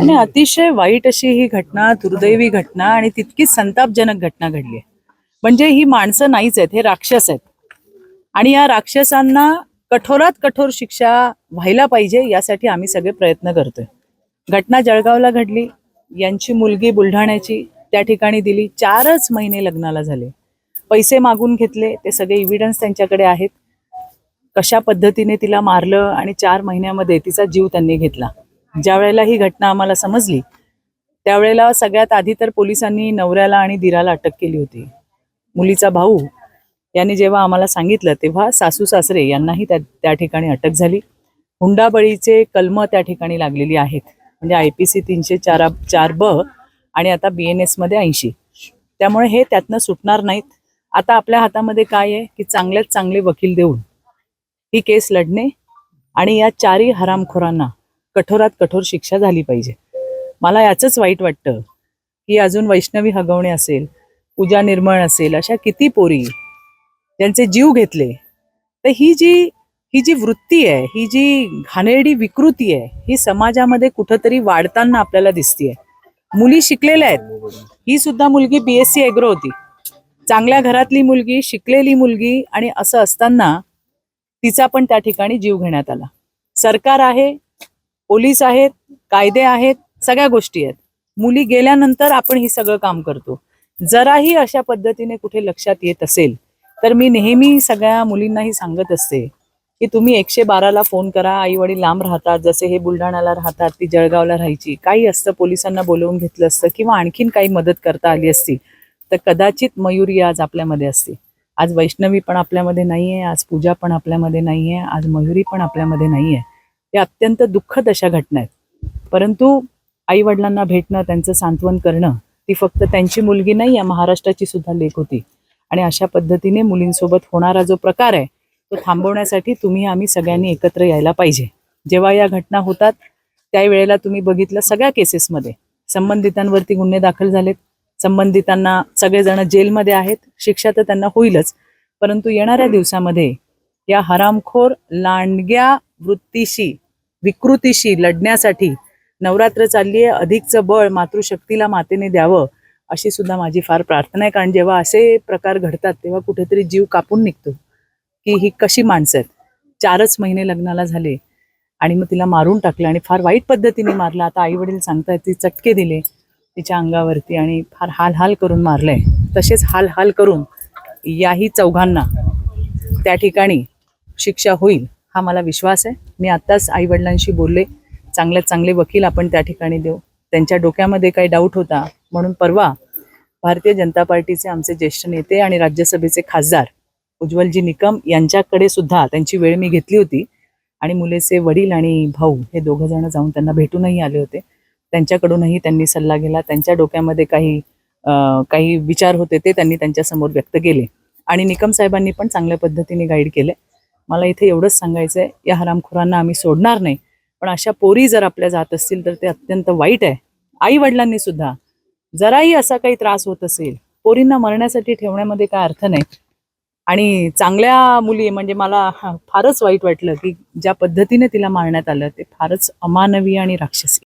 आणि अतिशय वाईट अशी ही घटना दुर्दैवी घटना आणि तितकीच संतापजनक घटना घडली आहे. म्हणजे ही माणसं नाहीच आहेत हे राक्षस आहेत. आणि या राक्षसांना कठोरात कठोर शिक्षा व्हायला पाहिजे यासाठी आम्ही सगळे प्रयत्न करतोय. घटना जळगावला घडली यांची मुलगी बुलढाण्याची त्या ठिकाणी दिली चारच महिने लग्नाला झाले. पैसे मागून घेतले ते सगळे इव्हिडन्स त्यांच्याकडे आहेत. कशा पद्धतीने तिला मारलं आणि चार महिन्यामध्ये तिचा जीव त्यांनी घेतला. ज्या वेळेला ही घटना आम्हाला समजली त्यावेळेला सगळ्यात आधी तर पोलिसांनी नवऱ्याला आणि दिराला अटक केली होती. मुलीचा भाऊ यांनी जेव्हा आम्हाला सांगितलं तेव्हा सासू सासरे यांनाही त्या त्या ठिकाणी अटक झाली. हुंडाबळीचे कलम त्या ठिकाणी लागलेली आहेत. म्हणजे आय पी सी तीनशे चार चार ब आणि आता बी एन एसमध्ये ऐंशी. त्यामुळे हे त्यातनं सुटणार नाहीत. आता आपल्या हातामध्ये काय आहे? की चांगल्यात चांगले वकील देऊन ही केस लढणे आणि या चारही हरामखोरांना कठोरात कठोर शिक्षा झाली पाहिजे. मला याचंच वाईट वाटतं की अजून वैष्णवी हगवणे असेल पूजा निर्मळ असेल अशा किती पोरी ज्यांचे जीव घेतले तर ही जी ही जी वृत्ती आहे ही जी घाणेरडी विकृती आहे ही समाजामध्ये कुठंतरी वाढताना आपल्याला दिसतीये. मुली शिकलेल्या आहेत. ही सुद्धा मुलगी बी एस सी एग्रो होती. चांगल्या घरातली मुलगी शिकलेली मुलगी आणि असं असताना तिचा पण त्या ठिकाणी जीव घेण्यात आला. सरकार आहे पोलीस आहेत कायदे आहेत सगळ्या गोष्टी आहेत. मुली गेल्यानंतर आपण ही सगळं काम करतो. जराही अशा पद्धतीने कुठे लक्षात येत असेल तर मी नेहमी सगळ्या मुलींनाही सांगत असते की तुम्ही एकशे बाराला फोन करा आई वडील लांब राहतात जसे हे बुलढाण्याला राहतात ती जळगावला राहायची काही असतं पोलिसांना बोलवून घेतलं असतं किंवा आणखीन काही मदत करता आली असती तर कदाचित मयुरी आज आपल्यामध्ये असते. आज वैष्णवी पण आपल्यामध्ये नाहीये आज पूजा पण आपल्यामध्ये नाहीये आज मयुरी पण आपल्यामध्ये नाहीये. या अत्यंत दुःखद अशा घटना आहेत. परंतु आई वडिलांना भेटणं त्यांचं सांत्वन करणं ती फक्त त्यांची मुलगी नाही या महाराष्ट्राची सुद्धा लेख होती. आणि अशा पद्धतीने मुलींसोबत होणारा जो प्रकार आहे तो थांबवण्यासाठी तुम्ही आम्ही सगळ्यांनी एकत्र यायला पाहिजे. जेव्हा या घटना होतात त्यावेळेला तुम्ही बघितलं सगळ्या केसेसमध्ये. संबंधितांवरती गुन्हे दाखल झालेत. संबंधितांना सगळेजण जेलमध्ये आहेत. शिक्षा तर त्यांना होईलच. परंतु येणाऱ्या दिवसामध्ये या हरामखोर लांडग्या वृत्तीशी विकृतीशी लढण्यासाठी नवरात्र चालली आहे. अधिकचं बळ मातृशक्तीला मातेने द्यावं अशी सुद्धा माझी फार प्रार्थना आहे. कारण जेव्हा असे प्रकार घडतात तेव्हा कुठेतरी जीव कापून निघतो की ही कशी माणसं आहेत. चारच महिने लग्नाला झाले आणि मग तिला मारून टाकलं आणि फार वाईट पद्धतीने मारलं. आता आई वडील सांगतायत ती चटके दिले तिच्या अंगावरती आणि फार हाल हाल करून मारलंय. तसेच हाल हाल करून याही चौघांना त्या ठिकाणी शिक्षा होईल. हा मला विश्वास आहे. मी आत्ताच आई वडिलांशी बोलले. चांगल्यात चांगले वकील आपण त्या ठिकाणी देऊ. त्यांच्या डोक्यामध्ये काही डाऊट होता. म्हणून परवा भारतीय जनता पार्टीचे आमचे ज्येष्ठ नेते आणि राज्यसभेचे खासदार उज्ज्वलजी निकम यांच्याकडे सुद्धा त्यांची वेळ मी घेतली होती. आणि मुलेचे वडील आणि भाऊ हे दोघं जण जाऊन त्यांना भेटूनही आले होते. त्यांच्याकडूनही त्यांनी सल्ला गेला त्यांच्या डोक्यामध्ये काही काही विचार होते ते त्यांनी त्यांच्यासमोर व्यक्त केले. आणि निकम साहेबांनी पण चांगल्या पद्धतीने गाईड केले. मला इथे एवढंच सांगायचं आहे या हरामखोरांना आम्ही सोडणार नाही. पण अशा पोरी जर आपल्या जात असतील तर ते अत्यंत वाईट आहे. आई वडिलांनी सुद्धा जराही असा काही त्रास होत असेल पोरींना मरण्यासाठी ठेवण्यामध्ये काय अर्थ नाही. आणि चांगल्या मुली म्हणजे मला फारच वाईट वाटलं की ज्या पद्धतीने तिला मारण्यात आलं ते फारच अमानवी आणि राक्षसी.